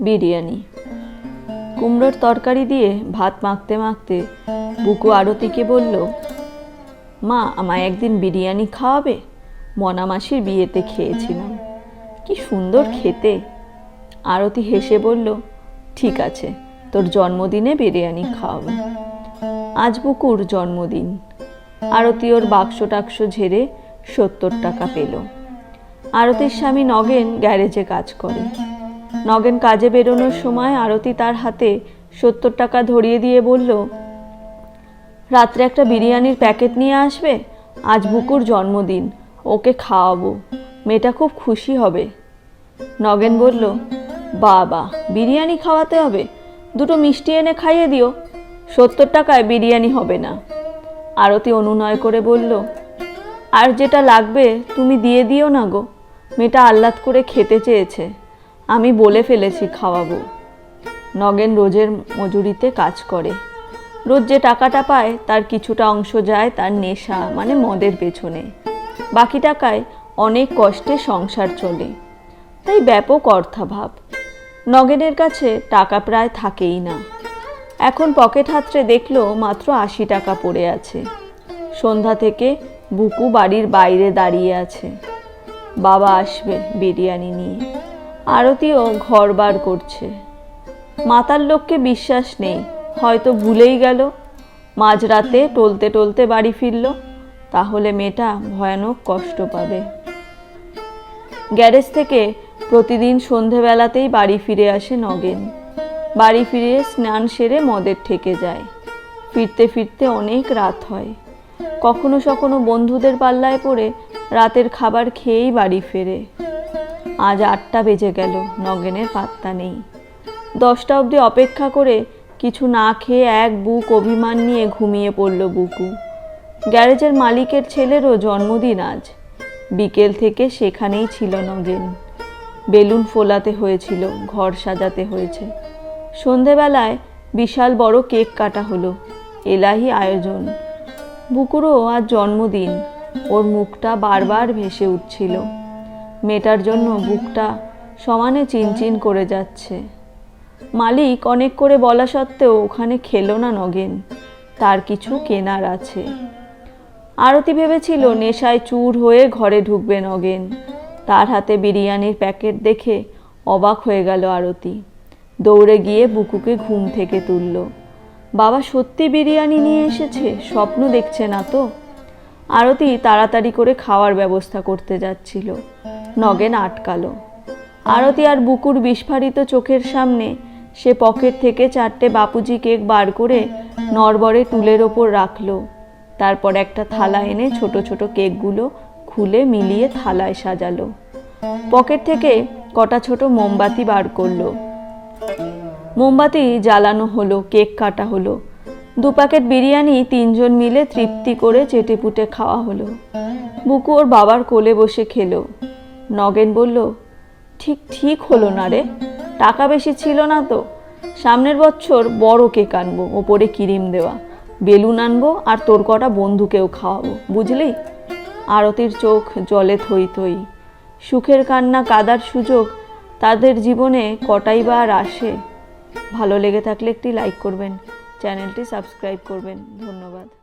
বিরিয়ানি। কুমড়োর তরকারি দিয়ে ভাত মাখতে মাখতে বুকু আরতিকে বলল, মা, আমায় একদিন বিরিয়ানি খাওয়াবে? মনা মাসির বিয়েতে খেয়েছিলাম। কি সুন্দর খেতে। আরতি হেসে বলল, ঠিক আছে, তোর জন্মদিনে বিরিয়ানি খাওয়াবো। আজ বুকুর জন্মদিন আরতি ওর বাক্স টাক্স ঝেড়ে সত্তর টাকা পেল। আরতির স্বামী নগেন গ্যারেজে কাজ করে। নগেন কাজে বেরোনোর সময় আরতি তার হাতে সত্তর টাকা ধরিয়ে দিয়ে বলল, রাত্রে একটা বিরিয়ানির প্যাকেট নিয়ে আসবে? আজ বুকুর জন্মদিন, ওকে খাওয়াবো। মেয়েটা খুব খুশি হবে। নগেন বলল, বাবা, বিরিয়ানি খাওয়াতে হবে? দুটো মিষ্টি এনে খাইয়ে দিও। সত্তর টাকায় বিরিয়ানি হবে না। আরতি অনুনয় করে বলল, আর যেটা লাগবে তুমি দিয়ে দিও না গো। মেয়েটা আহ্লাদ করে খেতে চেয়েছে। আমি বলে ফেলেছি খাওয়াবো। নগেন রোজের মজুরিতে কাজ করে। রোজ যে টাকাটা পায়, তার কিছুটা অংশ যায় তার নেশা মানে মদের পেছনে। বাকি টাকায় অনেক কষ্টে সংসার চলে। তাই ব্যাপক অর্থাভাব। নগেনের কাছে টাকা প্রায় থাকেই না। এখন পকেট হাতড়ে দেখল মাত্র আশি টাকা পড়ে আছে। সন্ধ্যা থেকে বুকু বাড়ির বাইরে দাঁড়িয়ে আছে। বাবা আসবে বিরিয়ানি নিয়ে। আরতিও ঘর বার করছে। মাতার লোককে বিশ্বাস নেই, হয়তো ভুলেই গেল। মাঝরাতে টলতে টলতে বাড়ি ফিরল, তাহলে মেয়েটা ভয়ানক কষ্ট পাবে। গ্যারেজ থেকে প্রতিদিন সন্ধেবেলাতেই বাড়ি ফিরে আসে নগেন। বাড়ি ফিরে স্নান সেরে মদের ঠেকে যায়। ফিরতে ফিরতে অনেক রাত হয়। কখনো সখনো বন্ধুদের পাল্লায় পড়ে রাতের খাবার খেয়েই বাড়ি ফেরে। আজ আটটা বেজে গেল, নগেনের পাত্তা নেই। দশটা অবধি অপেক্ষা করে কিছু না খেয়ে এক বুক অভিমান নিয়ে ঘুমিয়ে পড়ল বুকু। গ্যারেজের মালিকের ছেলেরও জন্মদিন আজ। বিকেল থেকে সেখানেই ছিল নগেন। বেলুন ফোলাতে হয়েছিল, ঘর সাজাতে হয়েছে। সন্ধেবেলায় বিশাল বড় কেক কাটা হলো, এলাহি আয়োজন। বুকুরও আজ জন্মদিন, ওর মুখটা বারবার ভেসে উঠছিল। মেয়েটার জন্য বুকটা সমানে চিনচিন করে যাচ্ছে। মালিক অনেক করে বলা সত্ত্বেও ওখানে খেলো না নগেন, তার কিছু কেনার আছে। আরতি ভেবেছিল নেশায় চুর হয়ে ঘরে ঢুকবে নগেন। তার হাতে বিরিয়ানির প্যাকেট দেখে অবাক হয়ে গেল আরতি। দৌড়ে গিয়ে বুকুকে ঘুম থেকে তুলল। বাবা সত্যি বিরিয়ানি নিয়ে এসেছে? স্বপ্ন দেখছে না তো? আরতি তাড়াতাড়ি করে খাওয়ার ব্যবস্থা করতে যাচ্ছিল। নগেন আটকালো। আরতি আর বুকুর বিস্ফারিত চোখের সামনে সে পকেট থেকে চারটে বাপুজি কেক বার করে নরবরে টুলের ওপর রাখল। তারপর একটা থালা এনে ছোট ছোট কেকগুলো খুলে মিলিয়ে থালায় সাজালো। পকেট থেকে কটা ছোট মোমবাতি বার করল। মোমবাতি জ্বালানো হলো, কেক কাটা হলো। দু প্যাকেট বিরিয়ানি তিনজন মিলে তৃপ্তি করে চেটেপুটে খাওয়া হলো। বুকু ওর বাবার কোলে বসে খেলো। নগেন বলল, ঠিক ঠিক হলো না রে। টাকা বেশি ছিল না তো। সামনের বছর বড় কেক আনব, ওপরে ক্রিম দেওয়া। বেলুন আনব আর তোর কটা বন্ধুকেও খাওয়াবো, বুঝলি? আরতির চোখ জলে থই থই। সুখের কান্না কাদার সুযোগ তাদের জীবনে কটাই বা আর আসে। ভালো লেগে থাকলে একটি লাইক করবেন, চ্যানেলটি সাবস্ক্রাইব করবেন। ধন্যবাদ।